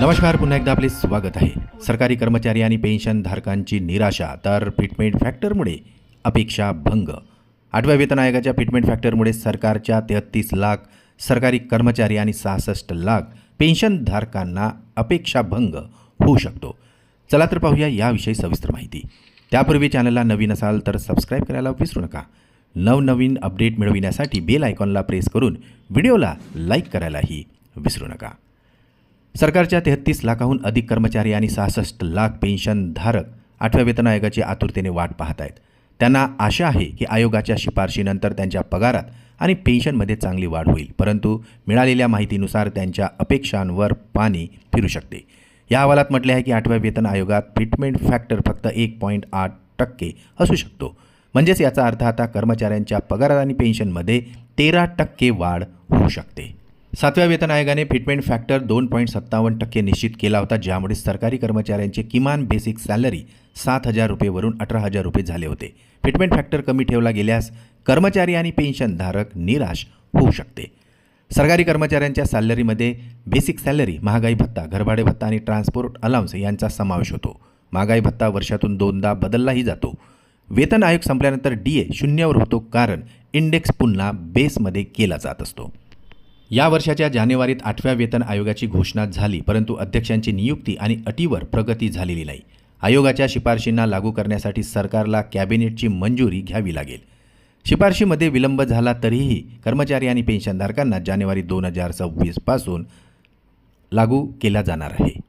नमस्कार पुन्हा एकदा आपले स्वागत आहे. सरकारी कर्मचारी आणि पेन्शनधारकांची निराशा तर फिटमेंट फॅक्टरमुळे अपेक्षा भंग. आठव्या वेतन आयोगाच्या फिटमेंट फॅक्टरमुळे सरकारच्या तेहत्तीस लाख सरकारी कर्मचारी आणि सहासष्ट लाख पेन्शनधारकांना अपेक्षाभंग होऊ शकतो. चला तर पाहूया याविषयी सविस्तर माहिती. त्यापूर्वी चॅनलला नवीन असाल तर सबस्क्राईब करायला विसरू नका. नवनवीन अपडेट मिळविण्यासाठी बेल आयकॉनला प्रेस करून व्हिडिओला लाईक करायलाही विसरू नका. सरकारच्या तेहत्तीस लाखाहून अधिक कर्मचारी आणि सहासष्ट लाख पेन्शनधारक आठव्या वेतन आयोगाची आतुरतेने वाट पाहत आहेत. त्यांना आशा आहे की आयोगाच्या शिफारशीनंतर त्यांच्या पगारात आणि पेन्शनमध्ये चांगली वाढ होईल परंतु मिळालेल्या माहितीनुसार त्यांच्या अपेक्षांवर पाणी फिरू शकते. या अहवालात म्हटले आहे की आठव्या वेतन आयोगात फिटमेंट फॅक्टर फक्त एक पॉईंट आठ टक्के असू शकतो. म्हणजेच याचा अर्थ आता कर्मचाऱ्यांच्या पगारात आणि पेन्शनमध्ये तेरा टक्के वाढ होऊ शकते. सातव्या वेतन आयोगाने फिटमेंट फॅक्टर दोन पॉईंट सत्तावन्न टक्के निश्चित केला होता ज्यामुळे सरकारी कर्मचाऱ्यांचे किमान बेसिक सॅलरी सात हजार रुपयेवरून अठरा हजार रुपये झाले होते. फिटमेंट फॅक्टर कमी ठेवला गेल्यास कर्मचारी आणि पेन्शनधारक निराश होऊ शकते. सरकारी कर्मचाऱ्यांच्या सॅलरीमध्ये बेसिक सॅलरी महागाई भत्ता घरभाडे भत्ता आणि ट्रान्सपोर्ट अलाउन्स यांचा समावेश होतो. महागाई भत्ता वर्षातून दोनदा बदललाही जातो. वेतन आयोग संपल्यानंतर डी ए शून्यावर होतो कारण इंडेक्स पुन्हा बेसमध्ये केला जात असतो. या वर्षाच्या जानेवारीत आठव्या वेतन आयोगाची घोषणा झाली परंतु अध्यक्षांची नियुक्ती आणि अटीवर प्रगती झालेली नाही. आयोगाच्या शिफारशींना लागू करण्यासाठी सरकारला कॅबिनेटची मंजुरी घ्यावी लागेल. शिफारशीमध्ये विलंब झाला तरीही कर्मचारी आणि पेन्शनधारकांना जानेवारी दोन हजार सव्वीसपासून लागू केला जाणार आहे.